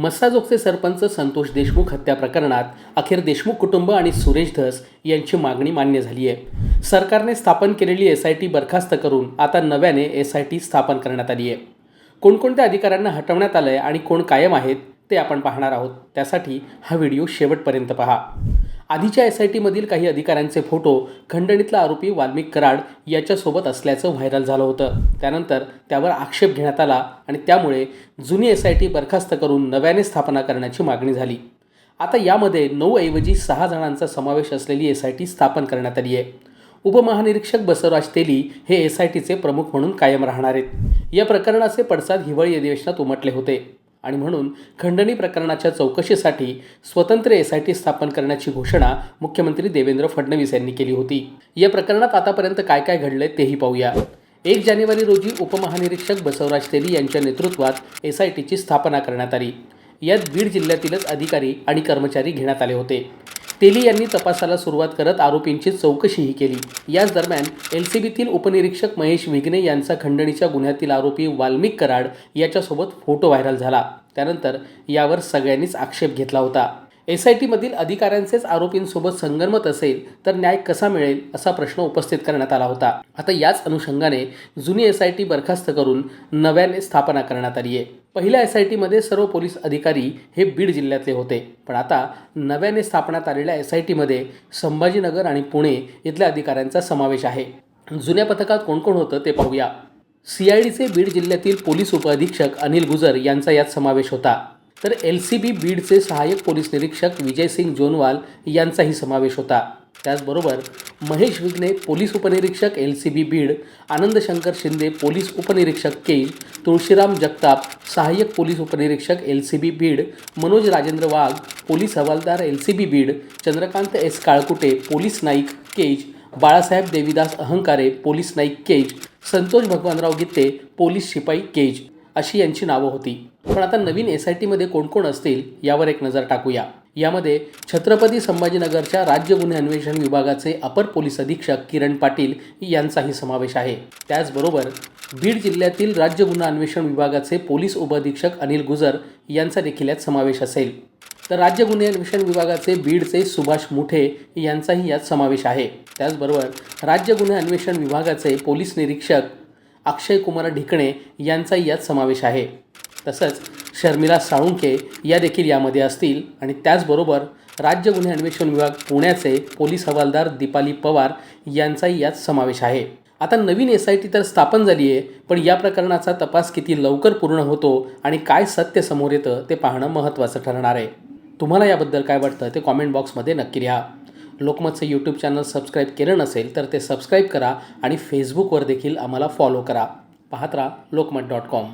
मस्साजोगचे सरपंच संतोष देशमुख हत्या प्रकरणात अखेर देशमुख कुटुंब आणि सुरेश धस यांची मागणी मान्य झाली आहे. सरकारने स्थापन केलेली एस आय टी बरखास्त करून आता नव्याने एस आय टी स्थापन करण्यात आली आहे. कोणकोणत्या अधिकाऱ्यांना हटवण्यात आलं आहे आणि कोण कायम आहेत ते आपण पाहणार आहोत. त्यासाठी हा व्हिडिओ शेवटपर्यंत पहा. आधीच्या एस आय टीमधील काही अधिकाऱ्यांचे फोटो खंडणीतला आरोपी वाल्मिक कराड याच्यासोबत असल्याचं व्हायरल झालं होतं. त्यानंतर त्यावर आक्षेप घेण्यात आला आणि त्यामुळे जुनी एस आय टी बरखास्त करून नव्याने स्थापना करण्याची मागणी झाली. आता यामध्ये नऊ ऐवजी सहा जणांचा समावेश असलेली एस आय टी स्थापन करण्यात आली आहे. उपमहानिरीक्षक बसवराज तेली हे एस आय टीचे प्रमुख म्हणून कायम राहणार आहेत. या प्रकरणाचे पडसाद हिवाळी अधिवेशनात उमटले होते. आणि म्हणून खंडणी प्रकरणाच्या चौकशीसाठी स्वतंत्र एस आय टी स्थापन करण्याची घोषणा मुख्यमंत्री देवेंद्र फडणवीस यांनी केली होती. या प्रकरणात आतापर्यंत काय काय घडलंय तेही पाहूया. एक जानेवारी रोजी उपमहानिरीक्षक बसवराज तेली यांच्या नेतृत्वात एस आय टीची स्थापना करण्यात आली. यात बीड जिल्ह्यातीलच अधिकारी आणि कर्मचारी घेण्यात आले होते. तेली यांनी तपासाला सुरुवात करत आरोपींची चौकशीही केली. याच दरम्यान एल सी बीतील उपनिरीक्षक महेश विघ्ने यांचा खंडणीच्या गुन्ह्यातील आरोपी वाल्मिक कराड याच्यासोबत फोटो व्हायरल झाला. त्यानंतर यावर सगळ्यांनीच आक्षेप घेतला होता. एस आय टीमधील अधिकाऱ्यांचेच आरोपींसोबत संगनमत असेल तर न्याय कसा मिळेल असा प्रश्न उपस्थित करण्यात आला होता. आता याच अनुषंगाने जुनी एस आय टी बरखास्त करून नव्याने स्थापना करण्यात आली आहे. पहिल्या एस आय टीमध्ये सर्व पोलीस अधिकारी हे बीड जिल्ह्यातले होते. पण आता नव्याने स्थापण्यात आलेल्या एस आय टीमध्ये संभाजीनगर आणि पुणे इथल्या अधिकाऱ्यांचा समावेश आहे. जुन्या पथकात कोण कोण होतं ते पाहूया. सी आय डीचे बीड जिल्ह्यातील पोलीस उपअधीक्षक अनिल गुजर यांचा यात समावेश होता. तर एल सी बी बीडचे सहाय्यक पोलीस निरीक्षक विजयसिंग जोनवाल यांचाही समावेश होता. त्याचबरोबर महेश विघ्ने पोलीस उपनिरीक्षक L C B Beed Anand Shankar Shinde police उपनिरीक्षक केज तुळशीराम जगताप सहाय्यक पोलीस उपनिरीक्षक L C B Beed Manoj Rajendra Wagh police हवालदार L C B Beed Chandrakant S Kalkute police Naik Kaij Balasaheb Devidas Ahankare police नाईक केज संतोष भगवानराव गीते पोलीस शिपाई केज अशी यांची नावं होती. पण आता नवीन एस आय टीमध्ये कोण कोण असतील यावर एक नजर टाकूया. यामध्ये छत्रपती संभाजीनगरच्या राज्य गुन्हे अन्वेषण विभागाचे अपर पोलीस अधीक्षक किरण पाटील यांचाही समावेश आहे. त्याचबरोबर बीड जिल्ह्यातील राज्य गुन्हा अन्वेषण विभागाचे पोलीस उपअधीक्षक अनिल गुजर यांचा देखील यात समावेश असेल. तर राज्य गुन्हे अन्वेषण विभागाचे बीडचे सुभाष मुठे यांचाही यात समावेश आहे. त्याचबरोबर राज्य गुन्हे अन्वेषण विभागाचे पोलीस निरीक्षक अक्षय कुमार ढिकणे यांचाही यात समावेश आहे. तसंच शर्मिला साळुंके या देखील यामध्ये असतील. आणि त्याचबरोबर राज्य गुन्हे अन्वेषण विभाग पुण्याचे पोलीस हवालदार दीपाली पवार यांचाही यात समावेश आहे. आता नवीन एस आय टी तर स्थापन झाली आहे पण या प्रकरणाचा तपास किती लवकर पूर्ण होतो आणि काय सत्य समोर येतं ते पाहणं महत्त्वाचं ठरणार आहे. तुम्हाला याबद्दल काय वाटतं ते कॉमेंट बॉक्समध्ये नक्की लिहा. लोकमतचं यूट्यूब चॅनल सबस्क्राईब केलं नसेल तर ते सबस्क्राईब करा आणि फेसबुकवर देखील आम्हाला फॉलो करा. पाहत राहा लोकमत डॉट कॉम